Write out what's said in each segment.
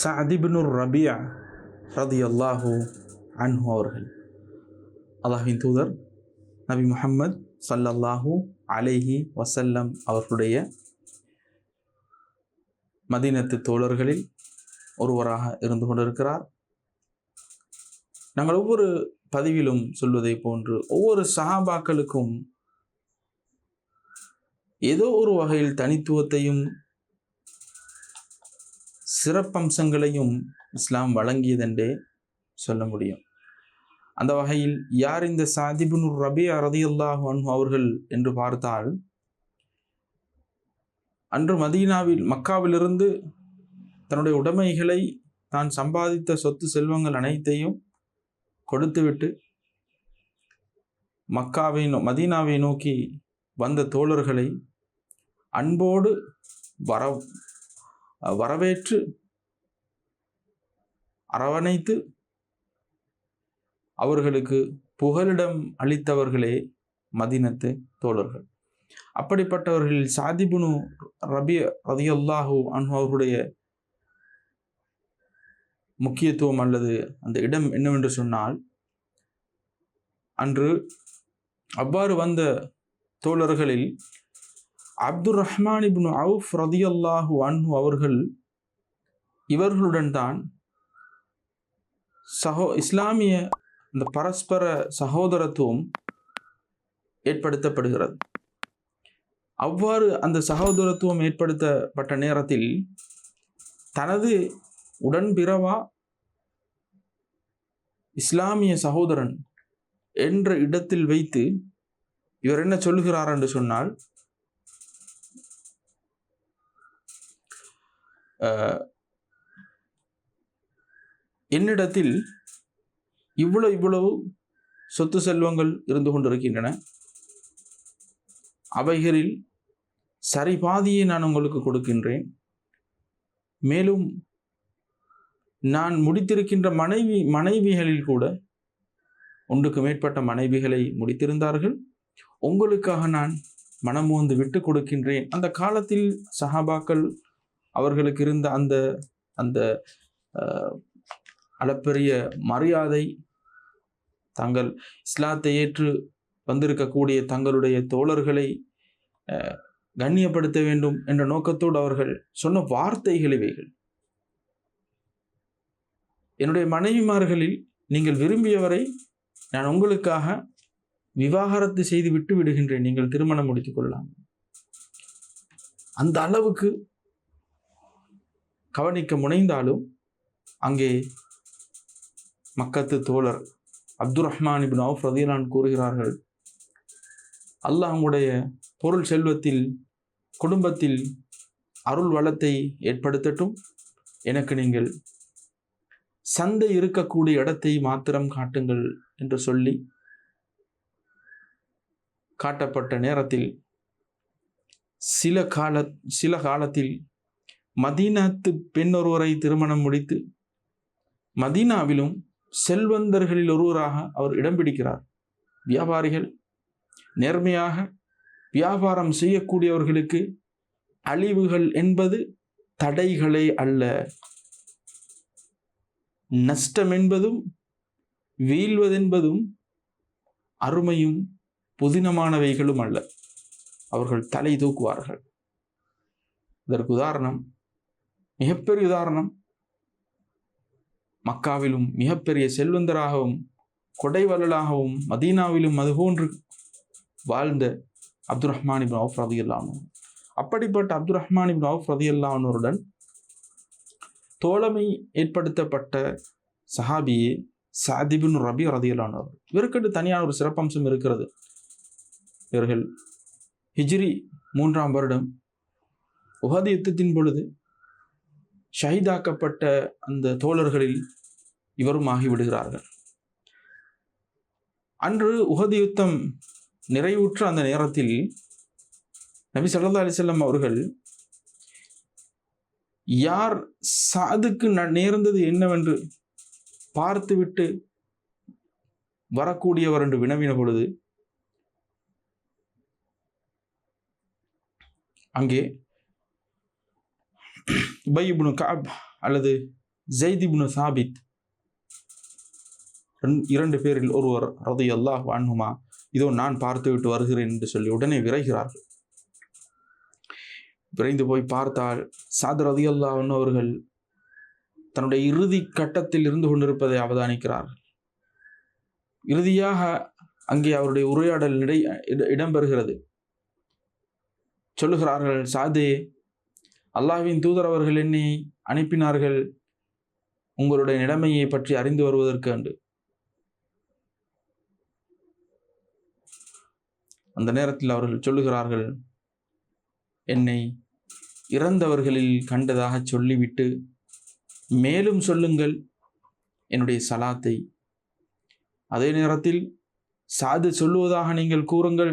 சஅதிபினுர் ரபியா ரதி அல்லாஹு அன்ஹு அவர்கள். அல்லாஹின் தூதர் நபி முஹம்மத் சல்லல்லாஹு அலைஹி வசல்லம் அவர்களுடைய மதீனத்து தோழர்களில் ஒருவராக இருந்து கொண்டிருக்கிறார். நாங்கள் ஒவ்வொரு பதிவிலும் சொல்வதை போன்று ஒவ்வொரு சஹாபாக்களுக்கும் ஏதோ ஒரு வகையில் தனித்துவத்தையும் சிறப்பம்சங்களையும் இஸ்லாம் வழங்கியதென்றே சொல்ல முடியும். அந்த வகையில் யார் இந்த சாதிபுனு ரபி ரதியுல்லாஹு அன்ஹு அவர்கள் என்று பார்த்தால் அன்று மதீனாவில் மக்காவிலிருந்து தன்னுடைய உடைமைகளை தான் சம்பாதித்த சொத்து செல்வங்கள் அனைத்தையும் கொடுத்துவிட்டு மக்காவை நோ- மதீனாவை நோக்கி வந்த தோழர்களை அன்போடு வர வரவேற்று அரவணைத்து அவர்களுக்கு புகலிடம் அளித்தவர்களே மதீனத்து தோழர்கள். அப்படிப்பட்டவர்களில் சாதிபுனு ரபி ரதியல்லாஹு அன்ஹு அவர்களுடைய முக்கியத்துவம் அல்லது அந்த இடம் என்னவென்று சொன்னால் அன்று அவ்வாறு வந்த தோழர்களில் அப்துர் ரஹ்மான் இப்னு அவுஃப் ரதியல்லாஹு அன்ஹு அவர்கள் இவர்களுடன் தான் சகோ இஸ்லாமிய இந்த பரஸ்பர சகோதரத்துவம் ஏற்படுத்தப்படுகிறது. அவ்வாறு அந்த சகோதரத்துவம் ஏற்படுத்தப்பட்ட நேரத்தில் தனது உடன்பிறவா இஸ்லாமிய சகோதரன் என்ற இடத்தில் வைத்து இவர் என்ன சொல்லுகிறார் என்று சொன்னால் என்னிடத்தில் இவ்வளவு இவ்வளவு சொத்து செல்வங்கள் இருந்து கொண்டிருக்கின்றன. அவைகளில் சரி பாதியை நான் உங்களுக்கு கொடுக்கின்றேன். மேலும் நான் முடித்திருக்கின்ற மனைவி மனைவிகளில் கூட ஒன்றுக்கு மேற்பட்ட மனைவிகளை முடித்திருந்தார்கள். உங்களுக்காக நான் மனமோந்து விட்டு கொடுக்கின்றேன். அந்த காலத்தில் சஹாபாக்கள் அவர்களுக்கு இருந்த அந்த அந்த அளப்பெரிய மரியாதை தாங்கள் இஸ்லாத்தை ஏற்று வந்திருக்கக்கூடிய தங்களுடைய தோழர்களை கண்ணியப்படுத்த வேண்டும் என்ற நோக்கத்தோடு அவர்கள் சொன்ன வார்த்தைகள் இவைகள். என்னுடைய மனைவிமார்களில் நீங்கள் விரும்பியவரை நான் உங்களுக்காக விவாகரத்து செய்து விட்டு விடுகின்றேன். நீங்கள் திருமணம் முடித்துக் கொள்ளலாம். அந்த அளவுக்கு கவனிக்க முனைந்தாலும் அங்கே மக்கத்து தோழர் அப்துல் ரஹ்மான் இபின் அவுஃப் ரதீலான் கூறுகிறார்கள் அல்லாஹ் பொருள் செல்வத்தில் குடும்பத்தில் அருள் வளத்தை ஏற்படுத்தட்டும். எனக்கு நீங்கள் சந்தை இருக்கக்கூடிய இடத்தை மாத்திரம் காட்டுங்கள் என்று சொல்லி காட்டப்பட்ட நேரத்தில் சில கால சில காலத்தில் மதீனாத்து பெண் ஒருவரை திருமணம் முடித்து மதீனாவிலும் செல்வந்தர்களில் ஒருவராக அவர் இடம் பிடிக்கிறார். வியாபாரிகள் நேர்மையாக வியாபாரம் செய்யக்கூடியவர்களுக்கு அழிவுகள் என்பது தடைகளே அல்ல. நஷ்டம் என்பதும் வீழ்வதென்பதும் அருமையும் புதினமானவைகளும் அல்ல. அவர்கள் தலை தூக்குவார்கள். இதற்கு உதாரணம் மிகப்பெரிய உதாரணம். மக்காவிலும் மிகப்பெரிய செல்வந்தராகவும் கொடைவள்ளலாகவும் மதீனாவிலும் அதுபோன்று வாழ்ந்த அப்துர் ரஹ்மான் இபின் அவுஃப் ரதியல்லானு அப்படிப்பட்ட அப்துல் ரஹ்மான் இபின் அவுஃப் ரதியல்லானோருடன் தோழமை ஏற்படுத்தப்பட்ட சஹாபியே சாதிபின் ரபி ரதியல்லானவர் இவருக்கு தனியான ஒரு சிறப்பம்சம் இருக்கிறது. இவர்கள் ஹிஜ்ரி மூன்றாம் வருடம் உஹது யுத்தத்தின் பொழுது ஷஹீதாக்கப்பட்ட அந்த தோழர்களில் இவரும் ஆகிவிடுகிறார்கள். அன்று உகதி யுத்தம் நிறைவுற்ற அந்த நேரத்தில் நபி சல்லா அலைஹி அவர்கள் யார் சாதுக்கு ந- நேர்ந்தது என்னவென்று பார்த்துவிட்டு வரக்கூடியவர் என்று வினவின பொழுது அங்கே உபை காப் அல்லது ஜெய்திபுனு சாபித். ரெண்- இரண்டு பேரில் ஒருவர் ரதி அல்லாஹ் அன்ஹுமா இதோ நான் பார்த்துவிட்டு வருகிறேன் என்று சொல்லி உடனே விரைகிறார்கள். விரைந்து போய் பார்த்தால் சாத் ரதி அல்லாஹ் அவர்கள் தன்னுடைய இறுதி கட்டத்தில் இருந்து கொண்டிருப்பதை அவதானிக்கிறார்கள். இறுதியாக அங்கே அவருடைய உரையாடல் இடை இட- இடம்பெறுகிறது. சொல்லுகிறார்கள் சாதே அல்லாஹ்வின் தூதர் அவர்கள் என்னை அனுப்பினார்கள். உங்களுடைய நிலைமையை பற்றி அறிந்து வருவதற்கு அன்று. அந்த நேரத்தில் அவர்கள் சொல்லுகிறார்கள் என்னை இறந்தவர்களில் கண்டதாக சொல்லிவிட்டு மேலும் சொல்லுங்கள் என்னுடைய சலாத்தை. அதே நேரத்தில் சாது சொல்லுவதாக நீங்கள் கூறுங்கள்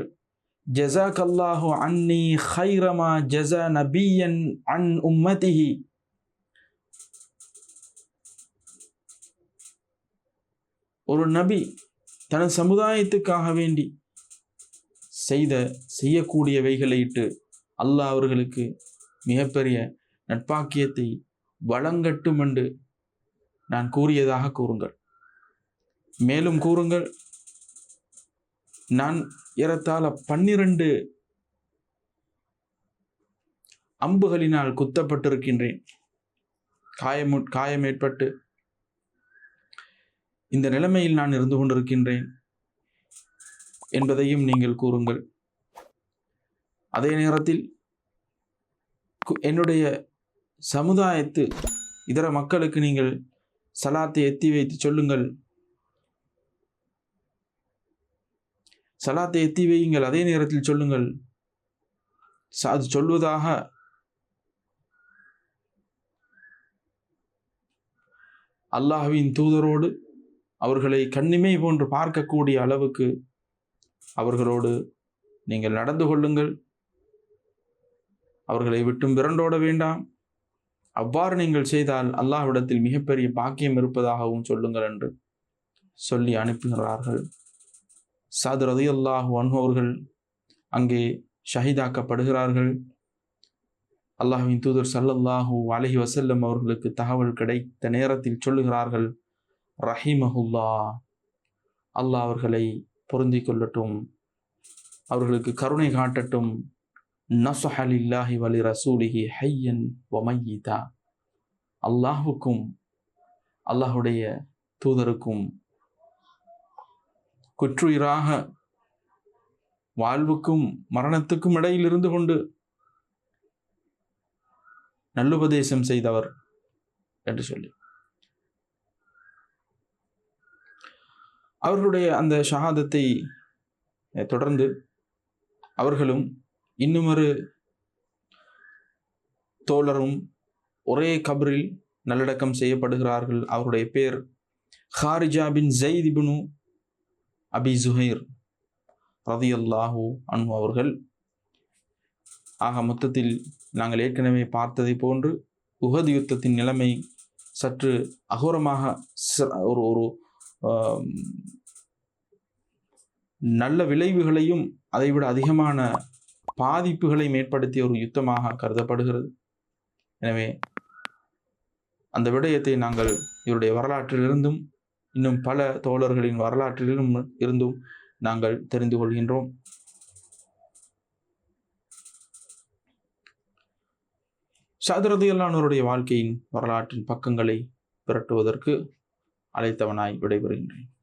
ஜஸாக் அல்லாஹு அன்னி ஹைரமா ஜஸா நபியன் அன் உம்மதிஹி. ஒரு நபி தனது சமுதாயத்துக்காக வேண்டி செய்த செய்யக்கூடியவைகளை இட்டு அல்லாஹ் அவர்களுக்கு மிகப்பெரிய நட்பாக்கியத்தை வழங்கட்டும் என்று நான் கூறியதாக கூறுங்கள். மேலும் கூறுங்கள். நான் ஏறத்தாழ பன்னிரண்டு அம்புகளினால் குத்தப்பட்டிருக்கின்றேன். காயம் காயம் ஏற்பட்டு இந்த நிலைமையில் நான் இருந்து கொண்டிருக்கின்றேன் என்பதையும் நீங்கள் கூறுங்கள். அதே நேரத்தில் கு- என்னுடைய சமுதாயத்து இதர மக்களுக்கு நீங்கள் சலாத்தை எத்தி வைத்து சொல்லுங்கள். சலாத்தை எத்தி வையுங்கள். அதே நேரத்தில் சொல்லுங்கள். அது சொல்வதாக அல்லாஹ்வின் தூதரோடு அவர்களை கண்ணிமை போன்று பார்க்கக்கூடிய அளவுக்கு அவர்களோடு நீங்கள் நடந்து கொள்ளுங்கள். அவர்களை விட்டும் விரண்டோட வேண்டாம். அவ்வாறு நீங்கள் செய்தால் அல்லாஹ்விடத்தில் மிகப்பெரிய பாக்கியம் இருப்பதாகவும் சொல்லுங்கள் என்று சொல்லி அனுப்புகிறார்கள். சாது ரதி அல்லாஹு அவர்கள் அங்கே ஷஹீதாக்கப்படுகிறார்கள். அல்லாஹுவின் தூதர் சல்லல்லாஹு அலஹி வசல்லம் அவர்களுக்கு தகவல் கிடைத்த நேரத்தில் சொல்லுகிறார்கள் ரஹிமஹுல்லா. அல்லாஹ் அவர்களை பொருந்தி கொள்ளட்டும் அவர்களுக்கு கருணை காட்டட்டும். நசுஹலில்லாஹி வலி ரசூலிஹி ஹையன் வமையிதா அல்லாஹுக்கும் அல்லாஹுடைய தூதருக்கும் குற்றுயிராக வாழ்வுக்கும் மரணத்துக்கும் இடையில் இருந்து கொண்டு நல்லுபதேசம் செய்தவர் என்று சொல்லி. அவர்களுடைய அந்த ஷஹாதத்தை தொடர்ந்து அவர்களும் இன்னுமொரு தோழரும் ஒரே கபரில் நல்லடக்கம் செய்யப்படுகிறார்கள். அவருடைய பேர் ஹாரிஜா பின் ஜெய்திபுனு அபி ஜுஹைர் ரதியல்லாஹு அன்பு அவர்கள். ஆக மொத்தத்தில் நாங்கள் ஏற்கனவே பார்த்ததை போன்று உஹது யுத்தத்தின் நிலைமை சற்று அகோரமாக ஒரு ஒரு நல்ல விளைவுகளையும் அதைவிட அதிகமான பாதிப்புகளையும் ஏற்படுத்திய ஒரு யுத்தமாக கருதப்படுகிறது. எனவே அந்த விடயத்தை நாங்கள் இவருடைய வரலாற்றிலிருந்தும் இன்னும் பல தோழர்களின் வரலாற்றிலும் இருந்தும் நாங்கள் தெரிந்து கொள்கின்றோம். சதுரதியல்லானோருடைய வாழ்க்கையின் வரலாற்றின் பக்கங்களை புரட்டுவதற்கு அழைத்தவனாய் விடைபெறுகின்றேன்.